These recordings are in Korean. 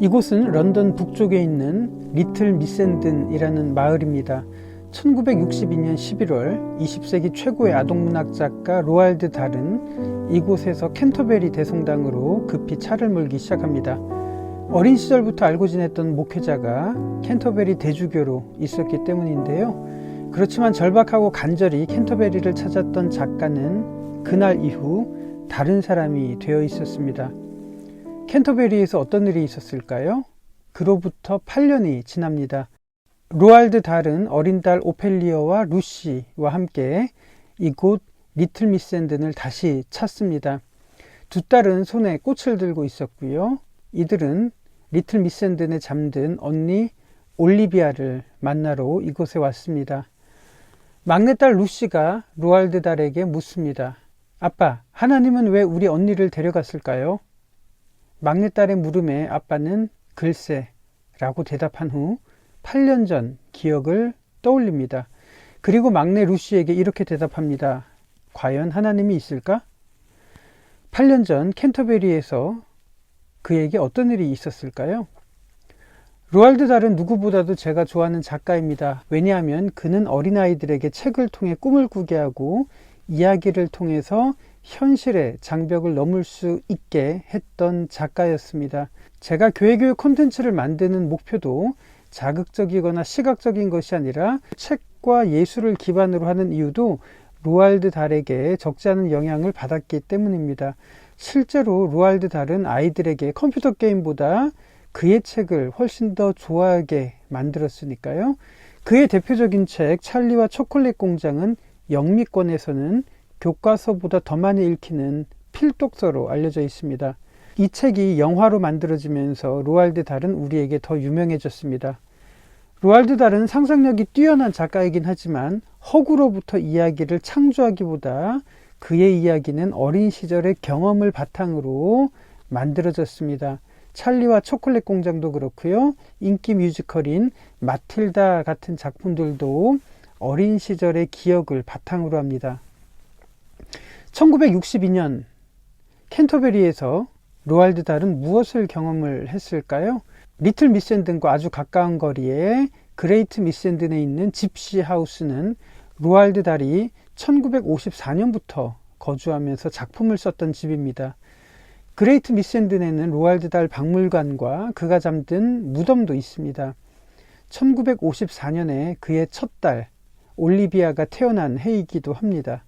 이곳은 런던 북쪽에 있는 리틀 미샌든이라는 마을입니다. 1962년 11월 20세기 최고의 아동문학 작가 로알드 달은 이곳에서 캔터베리 대성당으로 급히 차를 몰기 시작합니다. 어린 시절부터 알고 지냈던 목회자가 캔터베리 대주교로 있었기 때문인데요. 그렇지만 절박하고 간절히 캔터베리를 찾았던 작가는 그날 이후 다른 사람이 되어 있었습니다. 캔터베리에서 어떤 일이 있었을까요? 그로부터 8년이 지납니다. 로알드 달은 어린 딸 오펠리어와 루시와 함께 이곳 리틀 미샌든을 다시 찾습니다. 두 딸은 손에 꽃을 들고 있었고요. 이들은 리틀 미샌든에 잠든 언니 올리비아를 만나러 이곳에 왔습니다. 막내딸 루시가 로알드 달에게 묻습니다. 아빠, 하나님은 왜 우리 언니를 데려갔을까요? 막내딸의 물음에 아빠는 글쎄 라고 대답한 후 8년 전 기억을 떠올립니다. 그리고 막내 루시에게 이렇게 대답합니다. 과연 하나님이 있을까? 8년 전 캔터베리에서 그에게 어떤 일이 있었을까요? 로알드 달은 누구보다도 제가 좋아하는 작가입니다. 왜냐하면 그는 어린아이들에게 책을 통해 꿈을 꾸게 하고 이야기를 통해서 현실의 장벽을 넘을 수 있게 했던 작가였습니다. 제가 교회교육 콘텐츠를 만드는 목표도 자극적이거나 시각적인 것이 아니라 책과 예술을 기반으로 하는 이유도 로알드 달에게 적지 않은 영향을 받았기 때문입니다. 실제로 로알드 달은 아이들에게 컴퓨터 게임보다 그의 책을 훨씬 더 좋아하게 만들었으니까요. 그의 대표적인 책 찰리와 초콜릿 공장은 영미권에서는 교과서보다 더 많이 읽히는 필독서로 알려져 있습니다. 이 책이 영화로 만들어지면서 로알드 달은 우리에게 더 유명해졌습니다. 로알드 달은 상상력이 뛰어난 작가이긴 하지만 허구로부터 이야기를 창조하기보다 그의 이야기는 어린 시절의 경험을 바탕으로 만들어졌습니다. 찰리와 초콜릿 공장도 그렇고요. 인기 뮤지컬인 마틸다 같은 작품들도 어린 시절의 기억을 바탕으로 합니다. 1962년 캔터베리에서 로알드 달은 무엇을 경험을 했을까요? 리틀 미샌든과 아주 가까운 거리에 그레이트 미샌든에 있는 집시 하우스는 로알드 달이 1954년부터 거주하면서 작품을 썼던 집입니다. 그레이트 미샌든에는 로알드 달 박물관과 그가 잠든 무덤도 있습니다. 1954년에 그의 첫 딸 올리비아가 태어난 해이기도 합니다.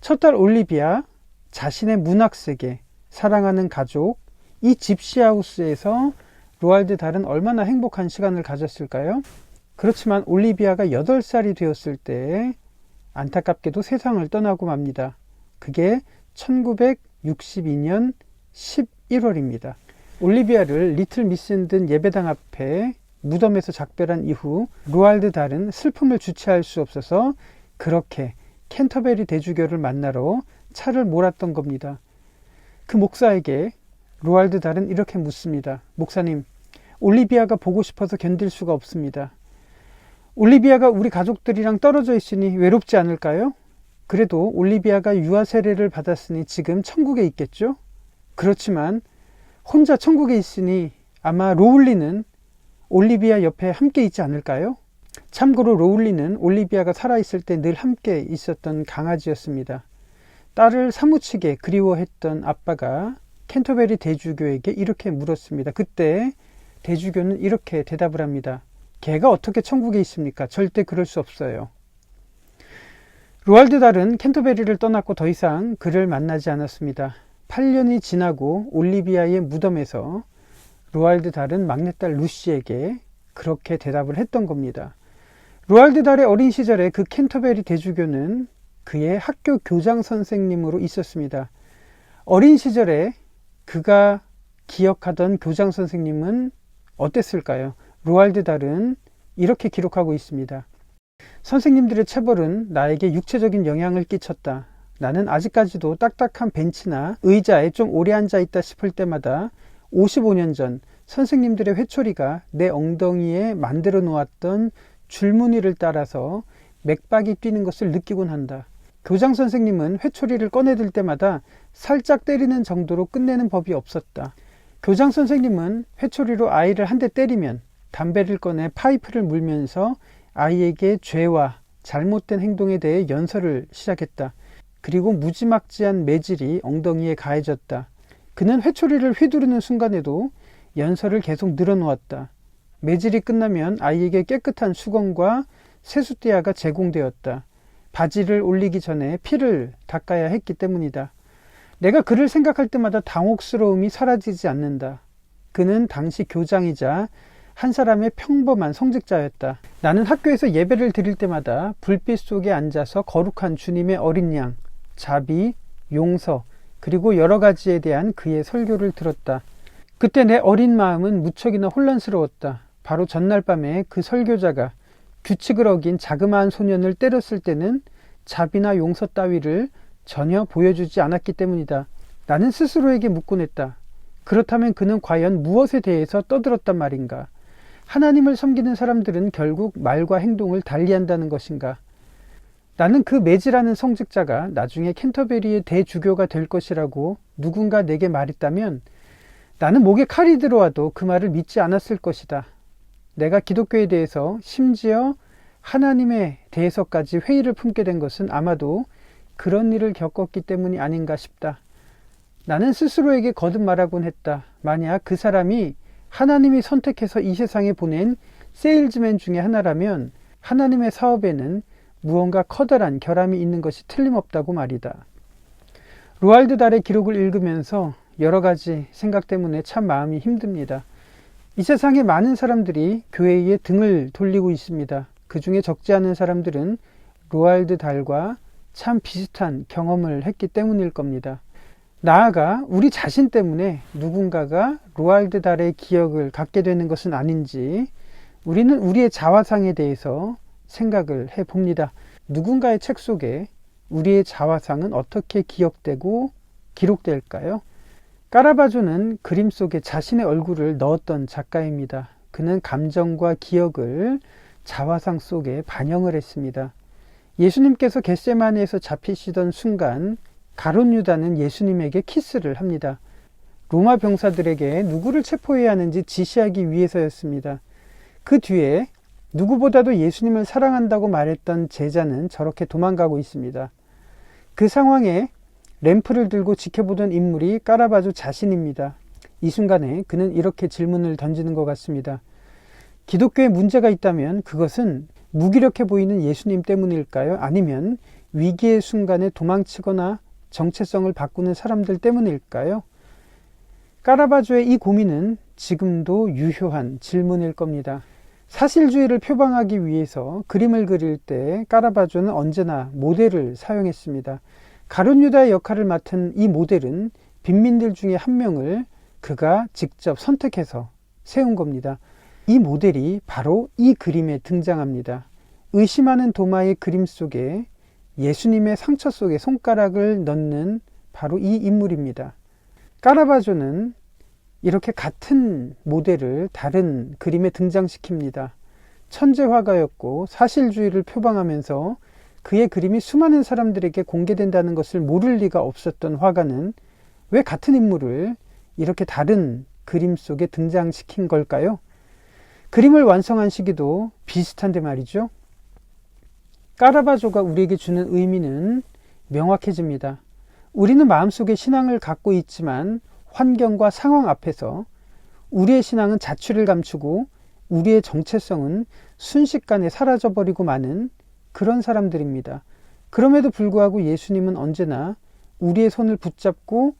첫 딸 올리비아, 자신의 문학 세계, 사랑하는 가족, 이 집시하우스에서 로알드 달은 얼마나 행복한 시간을 가졌을까요? 그렇지만 올리비아가 8살이 되었을 때 안타깝게도 세상을 떠나고 맙니다. 그게 1962년 11월입니다. 올리비아를 리틀 미샌든 예배당 앞에 무덤에서 작별한 이후 로알드 달은 슬픔을 주체할 수 없어서 그렇게 캔터베리 대주교를 만나러 차를 몰았던 겁니다. 그 목사에게 로알드 달은 이렇게 묻습니다. 목사님, 올리비아가 보고 싶어서 견딜 수가 없습니다. 올리비아가 우리 가족들이랑 떨어져 있으니 외롭지 않을까요? 그래도 올리비아가 유아 세례를 받았으니 지금 천국에 있겠죠? 그렇지만 혼자 천국에 있으니 아마 로울리는 올리비아 옆에 함께 있지 않을까요? 참고로 로울리는 올리비아가 살아있을 때 늘 함께 있었던 강아지였습니다. 딸을 사무치게 그리워했던 아빠가 캔터베리 대주교에게 이렇게 물었습니다. 그때 대주교는 이렇게 대답을 합니다. 개가 어떻게 천국에 있습니까? 절대 그럴 수 없어요. 로알드 달은 캔터베리를 떠났고 더 이상 그를 만나지 않았습니다. 8년이 지나고 올리비아의 무덤에서 로알드 달은 막내딸 루시에게 그렇게 대답을 했던 겁니다. 로알드 달의 어린 시절에 그 캔터베리 대주교는 그의 학교 교장 선생님으로 있었습니다. 어린 시절에 그가 기억하던 교장 선생님은 어땠을까요? 로알드 달은 이렇게 기록하고 있습니다. 선생님들의 체벌은 나에게 육체적인 영향을 끼쳤다. 나는 아직까지도 딱딱한 벤치나 의자에 좀 오래 앉아 있다 싶을 때마다 55년 전 선생님들의 회초리가 내 엉덩이에 만들어 놓았던 줄무늬를 따라서 맥박이 뛰는 것을 느끼곤 한다. 교장 선생님은 회초리를 꺼내들 때마다 살짝 때리는 정도로 끝내는 법이 없었다. 교장 선생님은 회초리로 아이를 한 대 때리면 담배를 꺼내 파이프를 물면서 아이에게 죄와 잘못된 행동에 대해 연설을 시작했다. 그리고 무지막지한 매질이 엉덩이에 가해졌다. 그는 회초리를 휘두르는 순간에도 연설을 계속 늘어놓았다. 매질이 끝나면 아이에게 깨끗한 수건과 세수대야가 제공되었다. 바지를 올리기 전에 피를 닦아야 했기 때문이다. 내가 그를 생각할 때마다 당혹스러움이 사라지지 않는다. 그는 당시 교장이자 한 사람의 평범한 성직자였다. 나는 학교에서 예배를 드릴 때마다 불빛 속에 앉아서 거룩한 주님의 어린 양, 자비, 용서, 그리고 여러 가지에 대한 그의 설교를 들었다. 그때 내 어린 마음은 무척이나 혼란스러웠다. 바로 전날 밤에 그 설교자가 규칙을 어긴 자그마한 소년을 때렸을 때는 자비나 용서 따위를 전혀 보여주지 않았기 때문이다. 나는 스스로에게 묻곤 했다. 그렇다면 그는 과연 무엇에 대해서 떠들었단 말인가? 하나님을 섬기는 사람들은 결국 말과 행동을 달리한다는 것인가? 나는 그 매지라는 성직자가 나중에 캔터베리의 대주교가 될 것이라고 누군가 내게 말했다면 나는 목에 칼이 들어와도 그 말을 믿지 않았을 것이다. 내가 기독교에 대해서 심지어 하나님에 대해서까지 회의를 품게 된 것은 아마도 그런 일을 겪었기 때문이 아닌가 싶다. 나는 스스로에게 거듭 말하곤 했다. 만약 그 사람이 하나님이 선택해서 이 세상에 보낸 세일즈맨 중에 하나라면 하나님의 사업에는 무언가 커다란 결함이 있는 것이 틀림없다고 말이다. 로알드 달의 기록을 읽으면서 여러 가지 생각 때문에 참 마음이 힘듭니다. 이 세상에 많은 사람들이 교회에 등을 돌리고 있습니다. 그 중에 적지 않은 사람들은 로알드 달과 참 비슷한 경험을 했기 때문일 겁니다. 나아가 우리 자신 때문에 누군가가 로알드 달의 기억을 갖게 되는 것은 아닌지 우리는 우리의 자화상에 대해서 생각을 해 봅니다. 누군가의 책 속에 우리의 자화상은 어떻게 기억되고 기록될까요? 까라바조는 그림 속에 자신의 얼굴을 넣었던 작가입니다. 그는 감정과 기억을 자화상 속에 반영을 했습니다. 예수님께서 겟세마네에서 잡히시던 순간 가론 유다는 예수님에게 키스를 합니다. 로마 병사들에게 누구를 체포해야 하는지 지시하기 위해서였습니다. 그 뒤에 누구보다도 예수님을 사랑한다고 말했던 제자는 저렇게 도망가고 있습니다. 그 상황에 램프를 들고 지켜보던 인물이 까라바조 자신입니다. 이 순간에 그는 이렇게 질문을 던지는 것 같습니다. 기독교에 문제가 있다면 그것은 무기력해 보이는 예수님 때문일까요? 아니면 위기의 순간에 도망치거나 정체성을 바꾸는 사람들 때문일까요? 까라바조의 이 고민은 지금도 유효한 질문일 겁니다. 사실주의를 표방하기 위해서 그림을 그릴 때 까라바조는 언제나 모델을 사용했습니다. 가룟 유다의 역할을 맡은 이 모델은 빈민들 중에 한 명을 그가 직접 선택해서 세운 겁니다. 이 모델이 바로 이 그림에 등장합니다. 의심하는 도마의 그림 속에 예수님의 상처 속에 손가락을 넣는 바로 이 인물입니다. 까라바조는 이렇게 같은 모델을 다른 그림에 등장시킵니다. 천재 화가였고 사실주의를 표방하면서 그의 그림이 수많은 사람들에게 공개된다는 것을 모를 리가 없었던 화가는 왜 같은 인물을 이렇게 다른 그림 속에 등장시킨 걸까요? 그림을 완성한 시기도 비슷한데 말이죠. 까라바조가 우리에게 주는 의미는 명확해집니다. 우리는 마음속에 신앙을 갖고 있지만 환경과 상황 앞에서 우리의 신앙은 자취를 감추고 우리의 정체성은 순식간에 사라져버리고 마는 그런 사람들입니다. 그럼에도 불구하고 예수님은 언제나 우리의 손을 붙잡고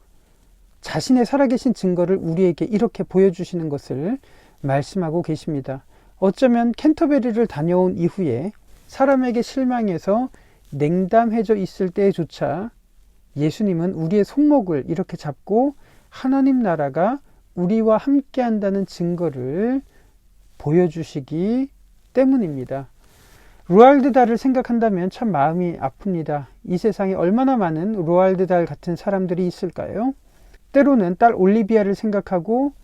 자신의 살아계신 증거를 우리에게 이렇게 보여주시는 것을 말씀하고 계십니다. 어쩌면 캔터베리를 다녀온 이후에 사람에게 실망해서 냉담해져 있을 때조차 예수님은 우리의 손목을 이렇게 잡고 하나님 나라가 우리와 함께 한다는 증거를 보여주시기 때문입니다. 로알드 달을 생각한다면 참 마음이 아픕니다. 이 세상에 얼마나 많은 로알드 달 같은 사람들이 있을까요? 때로는 딸 올리비아를 생각하고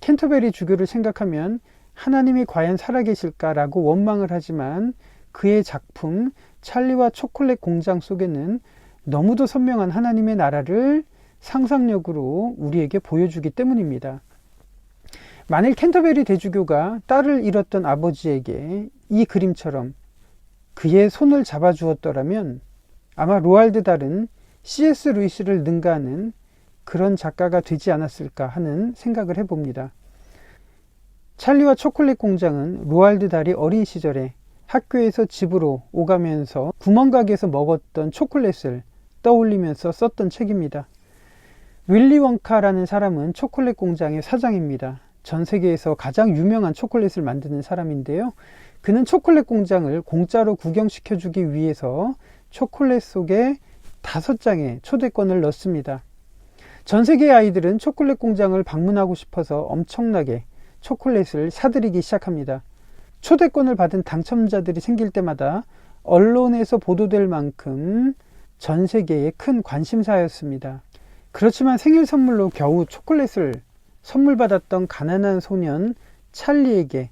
캔터베리 주교를 생각하면 하나님이 과연 살아계실까라고 원망을 하지만 그의 작품 찰리와 초콜릿 공장 속에는 너무도 선명한 하나님의 나라를 상상력으로 우리에게 보여주기 때문입니다. 만일 캔터베리 대주교가 딸을 잃었던 아버지에게 이 그림처럼 그의 손을 잡아주었더라면 아마 로알드 달은 C.S. 루이스를 능가하는 그런 작가가 되지 않았을까 하는 생각을 해봅니다. 찰리와 초콜릿 공장은 로알드 달이 어린 시절에 학교에서 집으로 오가면서 구멍가게에서 먹었던 초콜릿을 떠올리면서 썼던 책입니다. 윌리 원카라는 사람은 초콜릿 공장의 사장입니다. 전 세계에서 가장 유명한 초콜릿을 만드는 사람인데요. 그는 초콜릿 공장을 공짜로 구경시켜주기 위해서 초콜릿 속에 다섯 장의 초대권을 넣습니다. 전 세계 아이들은 초콜릿 공장을 방문하고 싶어서 엄청나게 초콜릿을 사들이기 시작합니다. 초대권을 받은 당첨자들이 생길 때마다 언론에서 보도될 만큼 전 세계의 큰 관심사였습니다. 그렇지만 생일 선물로 겨우 초콜릿을 선물 받았던 가난한 소년 찰리에게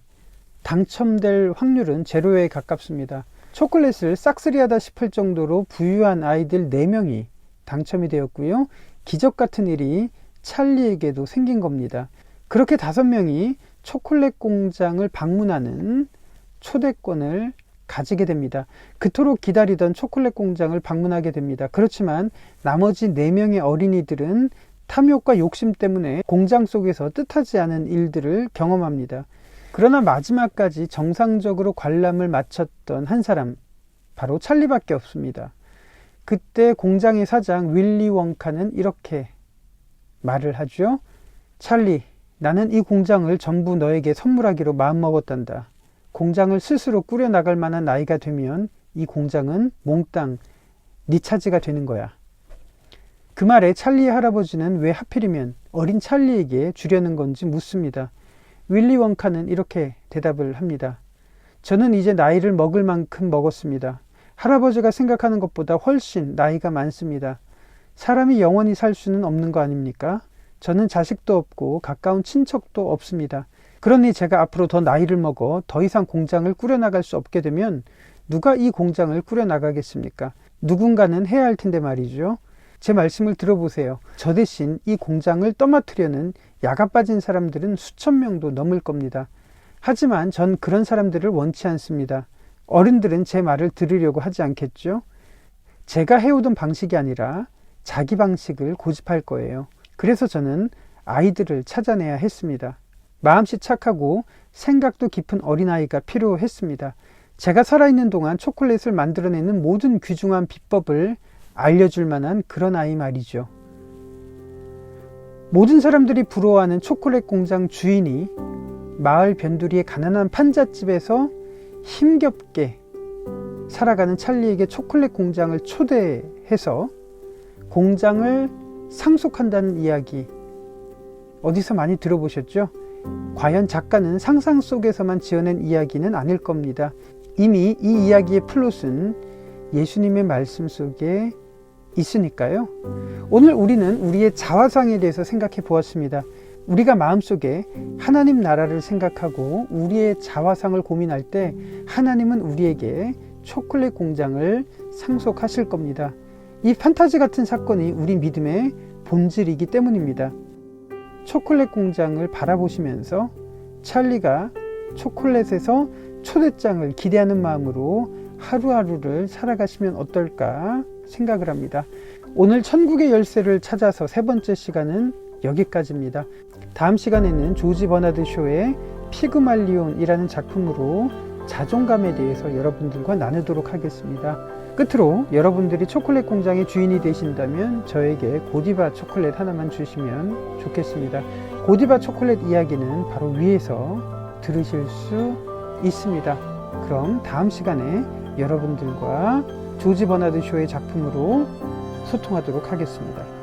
당첨될 확률은 제로에 가깝습니다. 초콜릿을 싹쓸이하다 싶을 정도로 부유한 아이들 4명이 당첨이 되었고요. 기적 같은 일이 찰리에게도 생긴 겁니다. 그렇게 다섯 명이 초콜릿 공장을 방문하는 초대권을 가지게 됩니다. 그토록 기다리던 초콜릿 공장을 방문하게 됩니다. 그렇지만 나머지 4명의 어린이들은 탐욕과 욕심 때문에 공장 속에서 뜻하지 않은 일들을 경험합니다. 그러나 마지막까지 정상적으로 관람을 마쳤던 한 사람, 바로 찰리밖에 없습니다. 그때 공장의 사장 윌리 원카는 이렇게 말을 하죠. 찰리, 나는 이 공장을 전부 너에게 선물하기로 마음먹었단다. 공장을 스스로 꾸려나갈 만한 나이가 되면 이 공장은 몽땅 네 차지가 되는 거야. 그 말에 찰리의 할아버지는 왜 하필이면 어린 찰리에게 주려는 건지 묻습니다. 윌리 원카는 이렇게 대답을 합니다. 저는 이제 나이를 먹을 만큼 먹었습니다. 할아버지가 생각하는 것보다 훨씬 나이가 많습니다. 사람이 영원히 살 수는 없는 거 아닙니까? 저는 자식도 없고 가까운 친척도 없습니다. 그러니 제가 앞으로 더 나이를 먹어 더 이상 공장을 꾸려나갈 수 없게 되면 누가 이 공장을 꾸려나가겠습니까? 누군가는 해야 할 텐데 말이죠. 제 말씀을 들어보세요. 저 대신 이 공장을 떠맡으려는 야가 빠진 사람들은 수천 명도 넘을 겁니다. 하지만 전 그런 사람들을 원치 않습니다. 어른들은 제 말을 들으려고 하지 않겠죠? 제가 해오던 방식이 아니라 자기 방식을 고집할 거예요. 그래서 저는 아이들을 찾아내야 했습니다. 마음씨 착하고 생각도 깊은 어린아이가 필요했습니다. 제가 살아있는 동안 초콜릿을 만들어내는 모든 귀중한 비법을 알려줄 만한 그런 아이 말이죠. 모든 사람들이 부러워하는 초콜릿 공장 주인이 마을 변두리의 가난한 판잣집에서 힘겹게 살아가는 찰리에게 초콜릿 공장을 초대해서 공장을 상속한다는 이야기 어디서 많이 들어보셨죠? 과연 작가는 상상 속에서만 지어낸 이야기는 아닐 겁니다. 이미 이 이야기의 플롯은 예수님의 말씀 속에 있으니까요. 오늘 우리는 우리의 자화상에 대해서 생각해 보았습니다. 우리가 마음속에 하나님 나라를 생각하고 우리의 자화상을 고민할 때 하나님은 우리에게 초콜릿 공장을 상속하실 겁니다. 이 판타지 같은 사건이 우리 믿음의 본질이기 때문입니다. 초콜릿 공장을 바라보시면서 찰리가 초콜릿에서 초대장을 기대하는 마음으로 하루하루를 살아가시면 어떨까 생각을 합니다. 오늘 천국의 열쇠를 찾아서 세 번째 시간은 여기까지입니다. 다음 시간에는 조지 버나드 쇼의 피그말리온이라는 작품으로 자존감에 대해서 여러분들과 나누도록 하겠습니다. 끝으로 여러분들이 초콜릿 공장의 주인이 되신다면 저에게 고디바 초콜릿 하나만 주시면 좋겠습니다. 고디바 초콜릿 이야기는 바로 위에서 들으실 수 있습니다. 그럼 다음 시간에 여러분들과 조지 버나드 쇼의 작품으로 소통하도록 하겠습니다.